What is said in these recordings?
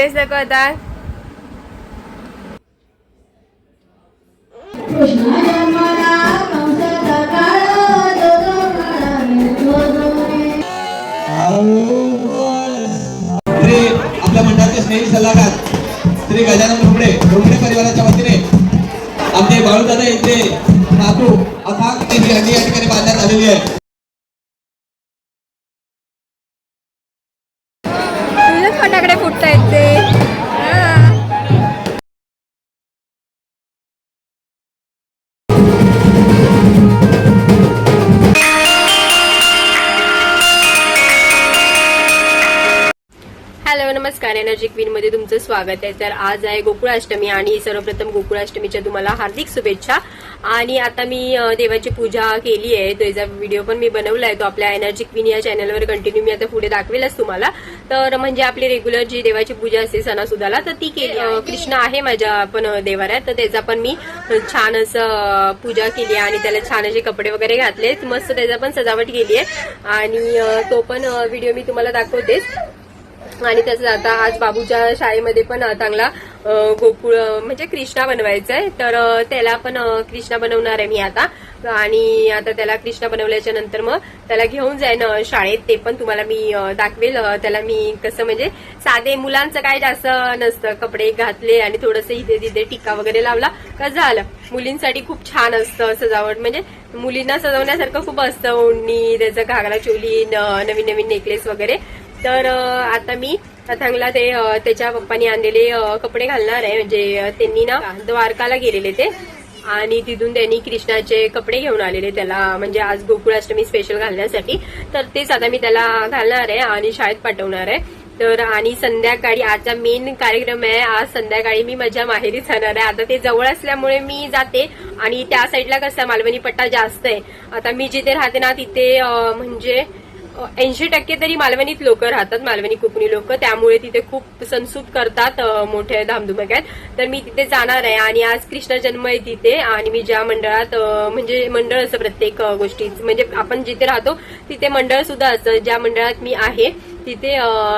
Dress दाखव आता कृष्ण आपल्या मंडळाचे स्नेही सल्लागार. श्री गजानन रुमडे रुमडे परिवाराच्या वतीने. आमचे बाळूदादा यांचे नातू अथाक त्यांची या ठिकाणी बांधण्यात आलेली आहे. एनर्जी क्वीन मध्ये तुमचं स्वागत आहे. तर आज आहे गोकुळाष्टमी आणि सर्वप्रथम गोकुळाष्टमीच्या तुम्हाला हार्दिक शुभेच्छा. आणि आता मी देवाची पूजा केली आहे. तो याचा व्हिडिओ पण मी बनवला आहे. तो आपल्या एनर्जी क्वीन या चॅनलवर कंटिन्यू मी आता पुढे दाखवेलच तुम्हाला. तर म्हणजे आपली रेग्युलर जी देवाची पूजा असते सणासुदाला तर ती केली कृष्ण आहे माझ्या पण देवाऱ्यात. तर त्याचा पण मी छान असं पूजा केली आहे. आणि त्याला छान असे कपडे वगैरे घातले मस्त त्याचा पण सजावट केली आहे. आणि तो पण व्हिडिओ मी तुम्हाला दाखवतेच. आणि त्याचं आता आज बाबूच्या शाळेमध्ये पण चांगला गोकुळ म्हणजे कृष्णा बनवायचा आहे तर त्याला पण कृष्णा बनवणार आहे मी आता. आणि आता त्याला कृष्णा बनवल्याच्या नंतर मग त्याला घेऊन जाईन शाळेत. ते पण तुम्हाला मी दाखवेल. त्याला मी कसं म्हणजे साधे मुलांचं काय जास्त नसतं. कपडे घातले आणि थोडंसं इथे तिथे टिक्का वगैरे लावला का झालं. मुलींसाठी खूप छान असतं सजावट. म्हणजे मुलींना सजवण्यासारखं खूप असतं. ओढणी त्याचं घागरा चोली न- नवीन नवीन नेकलेस वगैरे. तर आता मी अथांगला ते त्याच्या पप्पानी आणलेले कपडे घालणार आहे. म्हणजे त्यांनी ना द्वारकाला गेलेले ते. आणि तिथून त्यांनी कृष्णाचे कपडे घेऊन आलेले त्याला. म्हणजे आज गोकुळाष्टमी स्पेशल घालण्यासाठी. तर तेच आता मी त्याला घालणार आहे आणि शाळेत पाठवणार आहे. तर आणि संध्याकाळी आजचा मेन कार्यक्रम आहे. आज संध्याकाळी मी माझ्या माहेरी जाणार आहे. आता ते जवळ असल्यामुळे मी जाते. आणि त्या साईडला कसं मालवणी पट्टा जास्त आहे. आता मी जिथे राहते ना तिथे म्हणजे ऐंशी टक्के तरी मालवणीत लोक राहतात मालवणी कोकणी लोक. त्यामुळे तिथे खूप सणसूट करतात मोठ्या धामधुमक्यात तर मी तिथे जाणार आहे आणि आज कृष्ण जन्म आहे तिथे आणि मी ज्या मंडळात म्हणजे मंडळ असं प्रत्येक गोष्टी म्हणजे आपण जिथे राहतो तिथे मंडळ सुद्धा असतं ज्या मंडळात मी आहे तिथे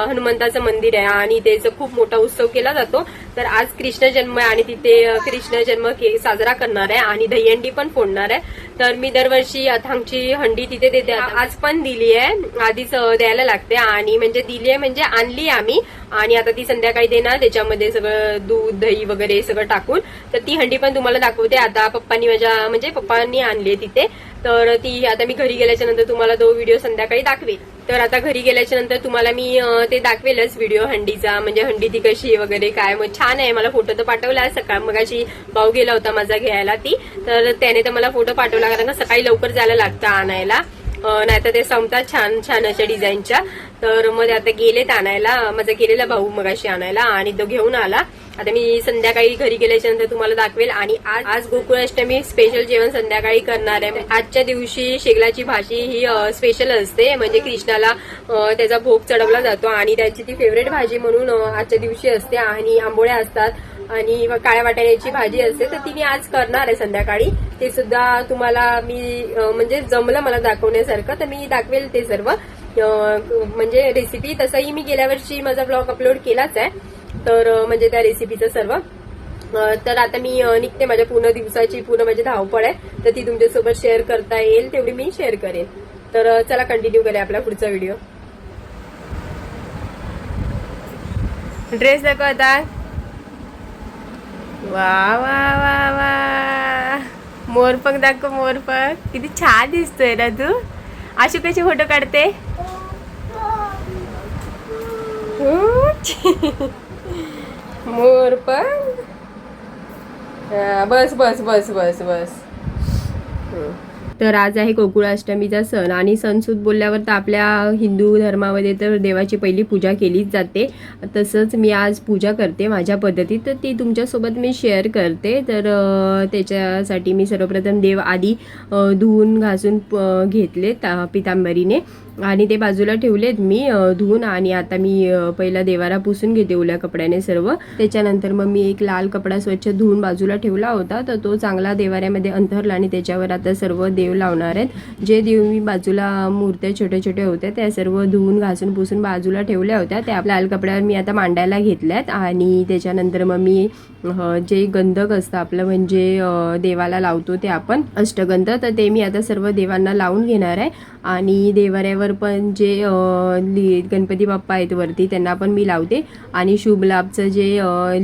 हनुमंताचं मंदिर आहे आणि त्याचा खूप मोठा उत्सव केला जातो. तर आज कृष्ण जन्म आहे आणि तिथे कृष्ण जन्म के- साजरा करणार आहे आणि दहीहंडी पण फोडणार आहे. तर मी दरवर्षी अथांगची हंडी तिथे देते. आज पण दिली आहे. आधीच द्यायला लागते. आणि म्हणजे दिली आहे म्हणजे आणली आम्ही. आणि आता ती संध्याकाळी देणार. त्याच्यामध्ये सगळं दूध दही वगैरे सगळं टाकून. तर ती हंडी पण तुम्हाला दाखवते. आता पप्पांनी माझ्या म्हणजे पप्पांनी आणली तिथे. तर ती आता मी घरी गेल्याच्यानंतर तुम्हाला तो व्हिडिओ संध्याकाळी दाखवेल. तर आता घरी गेल्याच्यानंतर तुम्हाला मी ते दाखवेलच व्हिडिओ हंडीचा. म्हणजे हंडी ती कशी वगैरे काय. मग छान आहे. मला फोटो तर पाठवला सकाळ. मगाशी भाऊ गेला होता माझा घ्यायला ती. तर त्याने तर मला फोटो पाठवला कारण का सकाळी लवकर जायला लागतं आणायला. नाहीतर ते संपतात छान छान अशा डिझाईनच्या तर मग आता गेलेत आणायला. माझा गेलेला भाऊ मगाशी आणायला आणि तो घेऊन आला. आता मी संध्याकाळी घरी गेल्याच्यानंतर तुम्हाला दाखवेल. आणि आज आज गोकुळाष्टमी स्पेशल जेवण संध्याकाळी करणार आहे. आजच्या दिवशी शेगलाची भाजी ही स्पेशल असते. म्हणजे कृष्णाला त्याचा भोग चढवला जातो आणि त्याची ती फेवरेट भाजी म्हणून आजच्या दिवशी असते आणि आंबोळ्या असतात. आणि काळ्या वाटाण्याची भाजी असते. तर ती मी आज करणार आहे संध्याकाळी. ते सुद्धा तुम्हाला मी म्हणजे जमलं मला दाखवण्यासारखं. तर मी दाखवेल ते सर्व. म्हणजे रेसिपी तसंही मी गेल्या वर्षी माझा ब्लॉग अपलोड केलाच आहे. तर म्हणजे त्या रेसिपीचं सर्व. तर आता मी निघते माझ्या पूर्ण दिवसाची पूर्ण माझी धावपळ आहे. तर ती तुमच्यासोबत शेअर करता येईल तेवढी मी शेअर करेन. तर चला कंटिन्यू करूया आपला पुढचा व्हिडिओ ड्रेस दाखव आता. वा वा वा वा. मोरपंख दाखव मोरपंख. किती छान दिसतोय ना तू. आशू कशी फोटो काढते? मोर पण. बस बस बस बस बस. तर आज आहे गोकुळाष्टमीचा सण आणि सणसूद बोलल्यावर तर आपल्या हिंदू धर्मामध्ये तर देवाची पहिली पूजा केलीच जाते. तसंच मी आज पूजा करते माझ्या पद्धतीत. तर ती तुमच्यासोबत मी शेअर करते. तर त्याच्यासाठी मी सर्वप्रथम देव आधी धुवून घासून प- घेतले ता- पितांबरीने. आणि ते बाजूला ठेवलेत मी धुवून आणि आता मी पहिला देवारा पुसून घेते ओल्या कपड्याने सर्व. त्याच्यानंतर मग मी एक लाल कपडा स्वच्छ धुवून बाजूला ठेवला होता तर तो चांगला देवाऱ्यामध्ये अंथरला आणि त्याच्यावर आता सर्व देव लावणार आहेत. जे देव मी बाजूला मूर्त्या छोट्या छोट्या होत्या त्या सर्व धुवून घासून पुसून बाजूला ठेवल्या होत्या. त्या लाल कपड्यावर मी आता मांडायला घेतल्यात आणि त्याच्यानंतर मग मी जे गंधक असतं आपलं म्हणजे देवाला लावतो ते आपण अष्टगंध तर ते मी आता सर्व देवांना लावून घेणार आहे. आणि देवाऱ्यावर पण जे लि गणपती बाप्पा आहेत वरती त्यांना पण मी लावते. आणि शुभ लाभचं जे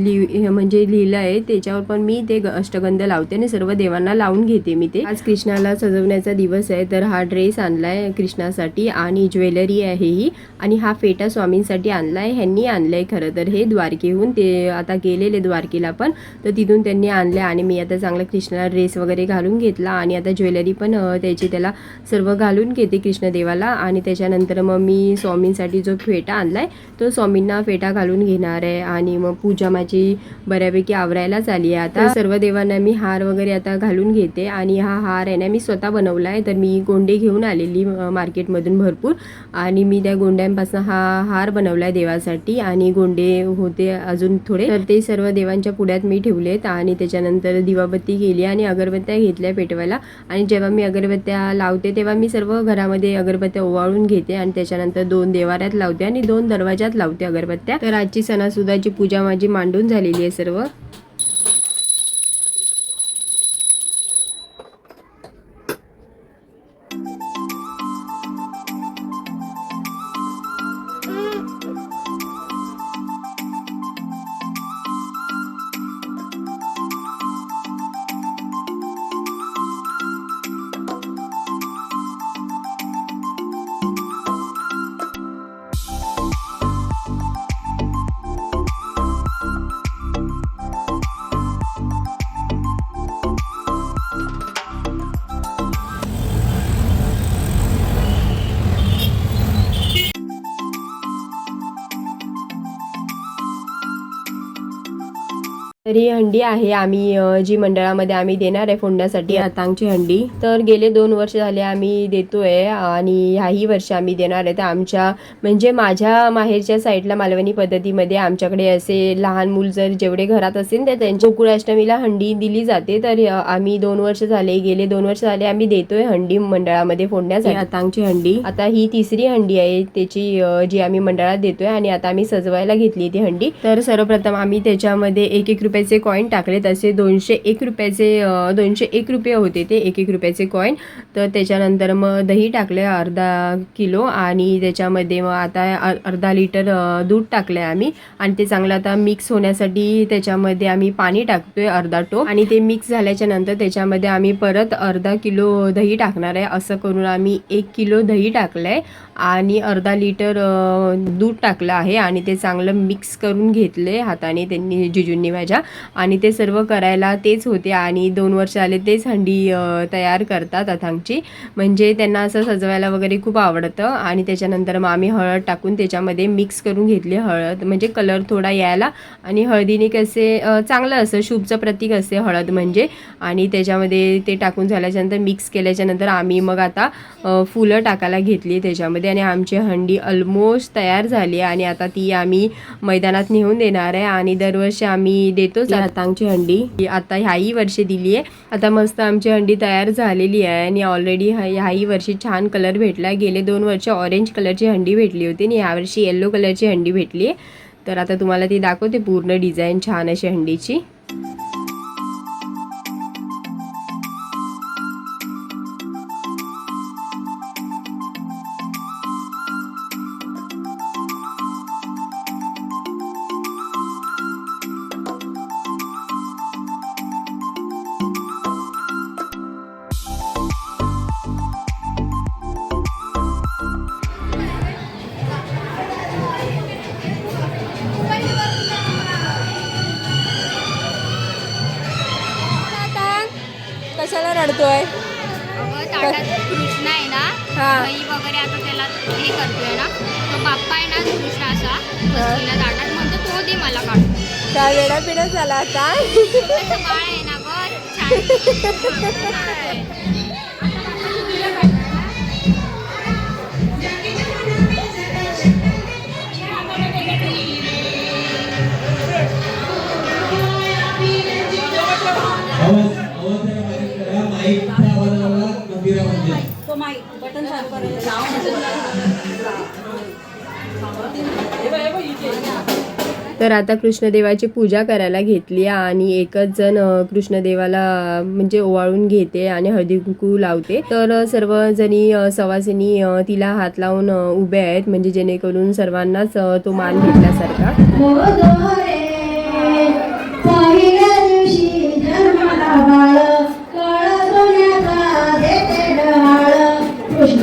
लिव लि म्हणजे लिहिलं आहे त्याच्यावर पण मी ते अष्टगंध लावते आणि सर्व देवांना लावून घेते मी ते. आज कृष्णाला सजवण्याचा दिवस आहे तर हा ड्रेस आणलाय कृष्णासाठी आणि ज्वेलरी आहे ही. आणि हा फेटा स्वामींसाठी आणलाय ह्यांनी आणलं आहे खरं तर हे द्वारकेहून. ते आता गेलेले द्वारकेला पण तर तिथून त्यांनी आणलं आणि मी आता चांगला कृष्णाला ड्रेस वगैरे घालून घेतला आणि आता ज्वेलरी पण त्याची त्याला सर्व घालून घेते कृष्णदेवाला. आणि त्याच्यानंतर मग मी स्वामींसाठी जो फेटा आणलाय तो स्वामींना फेटा घालून घेणार आहे. आणि मग पूजा माझी बऱ्यापैकी आवरायलाच आली आहे. आता सर्व देवांना मी हार वगैरे आता घालून घेते आणि हा हार आहे ना मी स्वतः बनवला आहे तर मी गोंडे घेऊन आलेली मार्केटमधून भरपूर. आणि मी त्या गोंड्यांपासून हा हार बनवला आहे देवासाठी. आणि गोंडे होते अजून थोडे. तर ते सर्व देवांच्या पुढ्यात मी ठेवलेत. आणि त्याच्यानंतर दिवाबत्ती केली आणि अगरबत्त्या घेतल्या पेटवायला. आणि जेव्हा मी अगरबत्त्या लावते तेव्हा मी सर्व घरामध्ये अगरबत्त्या ओवाळून घेते आणि त्याच्यानंतर दोन देवाऱ्यात लावते आणि दोन दरवाजात लावते अगरबत्त्या. तर आजची सणासुदाची पूजा माझी मांडून झालेली आहे सर्व. तर ही हंडी आहे आम्ही जी मंडळामध्ये आम्ही देणार आहे फोडण्यासाठी रतांगची हंडी. तर गेले दोन वर्ष झाले आम्ही देतोय आणि ह्याही वर्षी आम्ही देणार आहे. तर आमच्या म्हणजे माझ्या माहेरच्या साईडला मालवणी पद्धतीमध्ये आमच्याकडे असे लहान मूल जर जेवढे घरात असेल तर त्यांच्या गोकुळाष्टमीला हंडी दिली जाते. तर आम्ही दोन वर्ष झाले गेले दोन वर्ष झाले आम्ही देतोय हंडी मंडळामध्ये फोडण्यासाठी. रतांगची हंडी. आता ही तिसरी हंडी आहे त्याची जी आम्ही मंडळात देतोय आणि आता आम्ही सजवायला घेतली ती हंडी. तर सर्वप्रथम आम्ही त्याच्यामध्ये एक एक रुपयाचे कॉईन टाकले तसे दोनशे एक रुपयाचे दोनशे एक रुपये होते ते एक एक रुपयाचे कॉईन तर त्याच्यानंतर मग दही टाकले अर्धा किलो आणि त्याच्यामध्ये मग आता अर्धा लिटर दूध टाकलं आहे आम्ही. आणि ते चांगलं आता मिक्स होण्यासाठी त्याच्यामध्ये आम्ही पाणी टाकतोय अर्धा टोप. आणि ते मिक्स झाल्याच्यानंतर त्याच्यामध्ये आम्ही परत अर्धा किलो दही टाकणार आहे. असं करून आम्ही एक किलो दही टाकलं आहे आणि अर्धा लिटर दूध टाकलं आहे आणि ते चांगलं मिक्स करून घेतले हाताने त्यांनी जिजूंनी माझ्या. आणि ते सर्व करायला तेच होते आणि दोन वर्ष आले तेच हंडी तयार करतात अथांगची. म्हणजे त्यांना असं सजवायला वगैरे खूप आवडतं आणि त्याच्यानंतर मग आम्ही हळद टाकून त्याच्यामध्ये मिक्स करून घेतली हळद. म्हणजे कलर थोडा यायला आणि हळदीने कसे चांगलं असं शुभचं प्रतीक असते हळद म्हणजे. आणि त्याच्यामध्ये ते टाकून झाल्याच्यानंतर मिक्स केल्याच्यानंतर आम्ही मग आता फुलं टाकायला घेतली त्याच्यामध्ये. आणि आमची हंडी ऑलमोस्ट तयार झाली आणि आता ती आम्ही मैदानात नेऊन देणार आहे आणि दरवर्षी आम्ही देतोच हातांची हंडी. आता ह्याही वर्षी दिली आहे. आता मस्त आमची हंडी तयार झालेली आहे आणि ऑलरेडी ह्याही वर्षी छान कलर भेटला. गेले दोन वर्ष ऑरेंज कलरची हंडी भेटली होती आणि यावर्षी येल्लो कलरची हंडी भेटली आहे. तर आता तुम्हाला ती दाखवते पूर्ण डिझाईन छान अशी हंडीची. अगं ताटात कृष्ण आहे ना हा. दही वगैरे आता त्याला हे करतोय ना तो बाप्पा आहे ना कृष्ण असा बसलेला ताटात म्हणतो तो दे मला काढून. काय वेळा पिढा झाला आता? छोटंसं बाळ आहे ना गं छान आवाज तो माईक बटन चालू करायचं तर आता कृष्णदेवाची पूजा करायला घेतली आणि एकच जण कृष्णदेवाला म्हणजे ओवाळून घेते आणि हळदी कुंकू लावते. तर सर्वजणी सवासिनी तिला हात लावून अ, उभ्या आहेत म्हणजे जेणेकरून सर्वांनाच तो मान भेटल्यासारखा.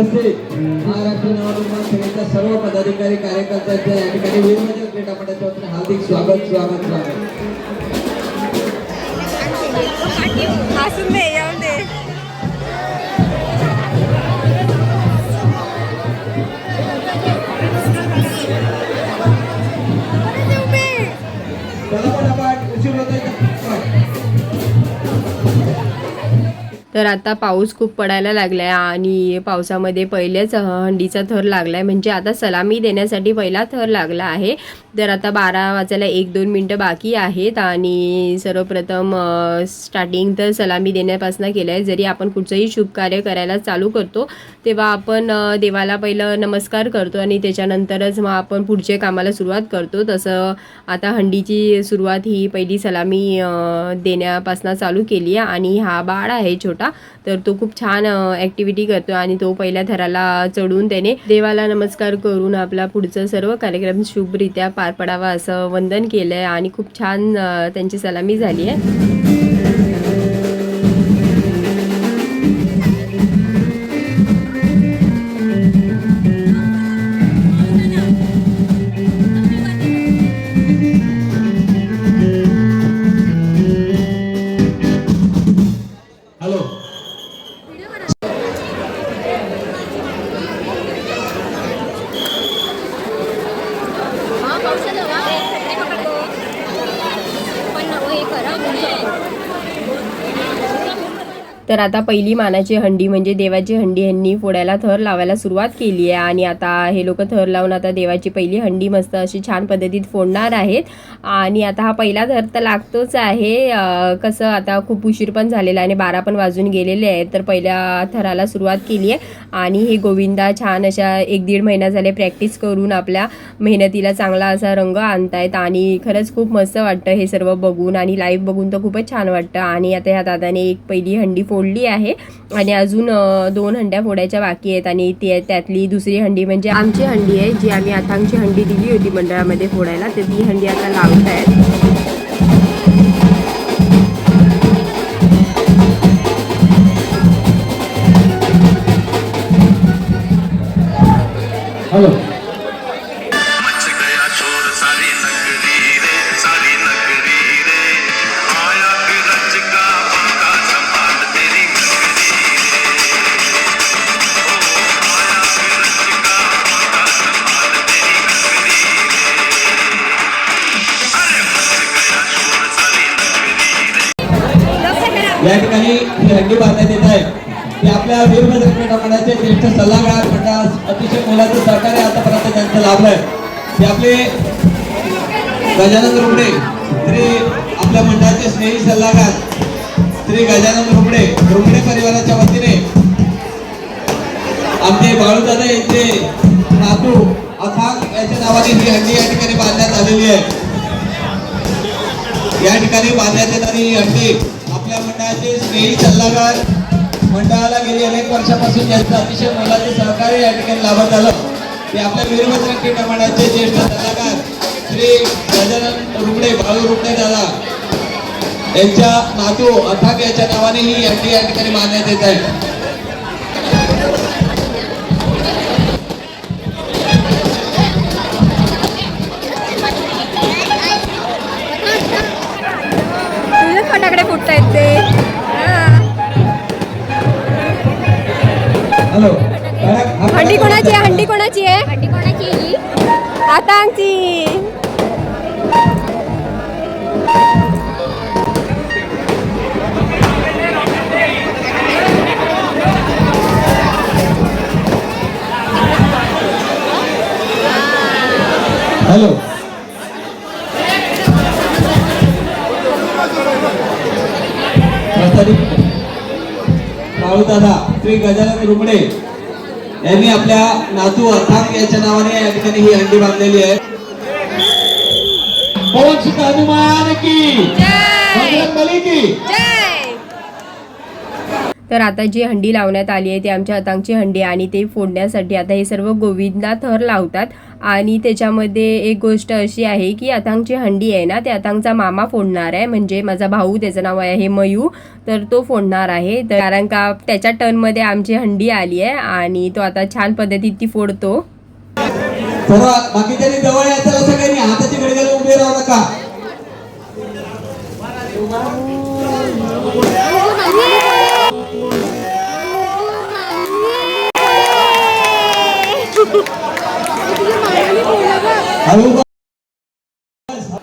उपस्थित. महाराष्ट्र नवनिर्माण सेनेच्या सर्व पदाधिकारी कार्यकर्त्यांच्या या ठिकाणी वीरभद्र क्रीडा वतीने हार्दिक स्वागत स्वागत स्वागत. तर आता पाऊस खूप पडायला लागलाय आणि पावसामध्ये पहिलेच हंडीचा थर लागलाय. म्हणजे आता सलामी देण्यासाठी पहिला थर लागला आहे. तर आता बारा वाजायला एक दोन मिनटं बाकी आहेत आणि सर्वप्रथम स्टार्टिंग तर सलामी देण्यापासून केलं आहे जरी आपण कुठचंही शुभ कार्य करायला चालू करतो तेव्हा आपण देवाला पहिलं नमस्कार करतो आणि त्याच्यानंतरच मग आपण पुढच्या कामाला सुरुवात करतो. तसं आता हंडीची सुरुवात ही पहिली सलामी देण्यापासून चालू केली आहे आणि हा बाळ आहे छोटा. तर तो खूप छान ॲक्टिव्हिटी करतो आणि तो पहिल्या थराला चढून त्याने देवाला नमस्कार करून आपला पुढचा सर्व कार्यक्रम शुभरित्या पार पडावा असं वंदन केलं आहे आणि खूप छान त्यांची सलामी झाली आहे. तर आता पहिली मानाची हंडी म्हणजे देवाची हंडी ह्यांनी फोडायला थर लावायला सुरुवात केली आहे. आणि आता हे लोक थर लावून आता देवाची पहिली हंडी मस्त अशी छान पद्धतीत फोडणार आहेत. आणि आता हा पहिला थर तर लागतोच आहे. कसं आता खूप उशीर पण झालेला आहे आणि बारा पण वाजून गेलेले आहेत. तर पहिल्या थराला सुरुवात केली आहे. आणि हे गोविंदा छान अशा एक दीड महिना झाले प्रॅक्टिस करून आपल्या मेहनतीला चांगला असा रंग आणतायत. आणि खरंच खूप मस्त वाटतं हे सर्व बघून. आणि लाईव्ह बघून तर खूपच छान वाटतं. आणि आता ह्या दादाने एक पहिली हंडी फोडली आहे. आणि अजून दोन हंड्या फोडायच्या बाकी आहेत. आणि ते त्यातली दुसरी हंडी म्हणजे आमची हंडी आहे जी आम्ही आथांगची हंडी दिली होती मंडळामध्ये फोडायला. तर ती हंडी आता लावत आहेत Hello. या बांधण्यात येत आहे. ते आपल्या वीरभद्र मंडळाचे ज्येष्ठ सल्लागार मंडळास अतिशय मोलाचं सहकार्य आतापर्यंत त्यांचं लाभलंय. ते आपले गजानन रुपडे श्री आपल्या मंडळाचे स्नेही सल्लागार श्री गजानन रुपडे रुपडे परिवाराच्या वतीने आमचे बाळूदादा यांचे नातू अथांग यांच्या नावाने ही हंडी या ठिकाणी बांधण्यात आलेली आहे. या ठिकाणी बांधण्यात येणारी ही हंडी आपल्या मंडळाच्या स्नेही सल्लागार मंडळाला गेली अनेक वर्षापासून ज्यांचं अतिशय मोलाचे सहकार्य या ठिकाणी लाभत आलं. ते आपल्या वीरभद्र क्रीडा मंडळाचे ज्येष्ठ सल्लागार श्री गजानन रुगडे भाऊ रुगडे दादा. यांच्या नातू अथाक याच्या नावाने ही या ठिकाणी मानण्यात येत आहे हॅलो हंडी कोणाची आहे? हंडी कोणाची आहे? हड्डी कोणाची आहे ही? आता आमची हॅलो. श्री गजानन रुमडे यांनी आपल्या नातू अथाक याच्या नावाने या ठिकाणी ही अंडी बांधलेली आहे. पवन सुख हनुमान की बजरंग बली की. तर आता जी हंडी लावण्यात आली आहे ती आमच्या हातांची हंडी आणि ते फोडण्यासाठी आता हे सर्व गोविंदा थर लावतात. आणि त्याच्यामध्ये एक गोष्ट अशी आहे की अथांगची हंडी आहे ना ते अथांगचा मामा फोडणार आहे. म्हणजे माझा भाऊ त्याचं नाव आहे मयू तर तो फोडणार आहे. तर कारण का त्याच्या टर्नमध्ये आमची हंडी आली आहे आणि तो आता छान पद्धतीत ती फोडतो. बाकीच्यांनी जवळ यायचं हाताची गडगड उभे राहू नका.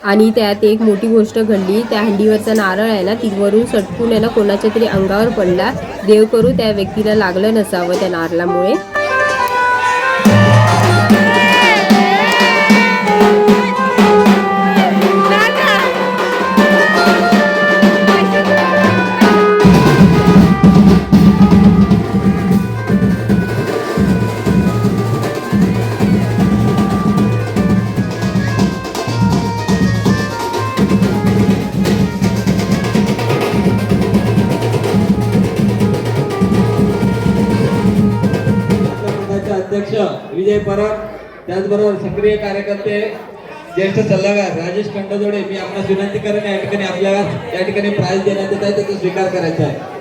आणि त्यात एक मोठी गोष्ट घडली. त्या हंडीवरचा नारळ आहे ना तिवरून सटकून आहे ना कोणाच्या तरी अंगावर पडला. देव करू त्या व्यक्तीला लागलं नसावं त्या नारळामुळे. विजय परब त्याचबरोबर सक्रिय कार्यकर्ते ज्येष्ठ सल्लागार राजेश कंडजोडे मी आपणास विनंती करेन या ठिकाणी आपल्याला या ठिकाणी प्राईज देण्यात येत आहे त्याचा स्वीकार करायचा आहे.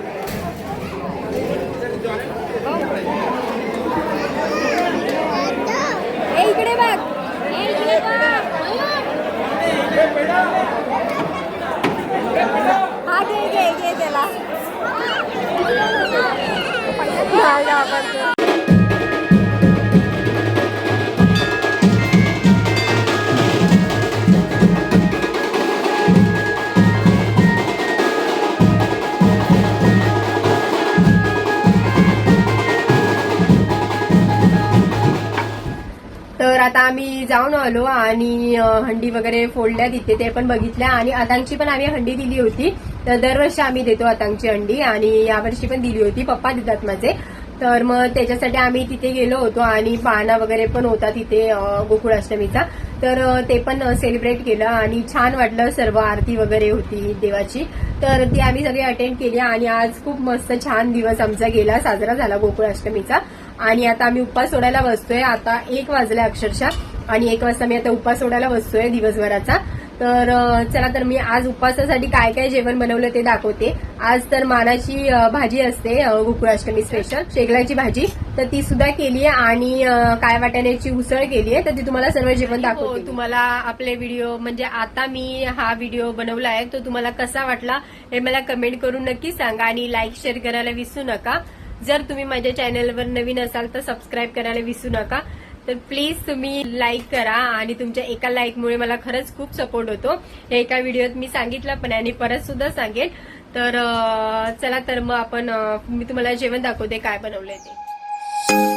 आता आम्ही जाऊन आलो आणि हंडी वगैरे फोडल्या तिथे ते पण बघितल्या. आणि अतांगची पण आम्ही हंडी दिली होती. तर दरवर्षी आम्ही देतो अतांगची हंडी आणि यावर्षी पण दिली होती. पप्पा देतात माझे. तर मग त्याच्यासाठी आम्ही तिथे गेलो होतो आणि पाहणा वगैरे पण होता तिथे गोकुळाष्टमीचा. तर ते पण सेलिब्रेट केलं आणि छान वाटलं सर्व आरती वगैरे होती देवाची. तर ती आम्ही सगळी अटेंड केली आणि आज खूप मस्त छान दिवस आमचा गेला साजरा झाला गोकुळाष्टमीचा. आणि आता आम्ही उपास सोडायला बसतोय. आता एक वाजले अक्षरशः. आणि एक वाजता मी आता उपास सोडायला बसतोय दिवसभराचा. तर चला तर मी आज उपवासासाठी काय काय जेवण बनवलं ते दाखवते. आज तर मानाची भाजी असते गोकुळाष्टमी स्पेशल शेगलाची भाजी. तर ती सुद्धा केली आहे आणि काय वाटाण्याची उसळ केली आहे. तर ती तुम्हाला सर्व जेवण दाखवते. तुम्हाला आपले व्हिडिओ म्हणजे आता मी हा व्हिडिओ बनवला आहे. तो तुम्हाला कसा वाटला हे मला कमेंट करून नक्की सांगा आणि लाईक शेअर करायला विसरू नका. जर तुम्ही माझ्या चॅनलवर नवीन असाल तर सबस्क्राईब करायला विसरू नका. तर प्लीज तुम्ही लाईक करा आणि तुमच्या एका लाईकमुळे मला खरंच खूप सपोर्ट होतो. हे एका व्हिडिओत मी सांगितलं पण आणि परत सुद्धा सांगेल तर चला तर मग आपण मी तुम्हाला जेवण दाखवते काय बनवलंय ते.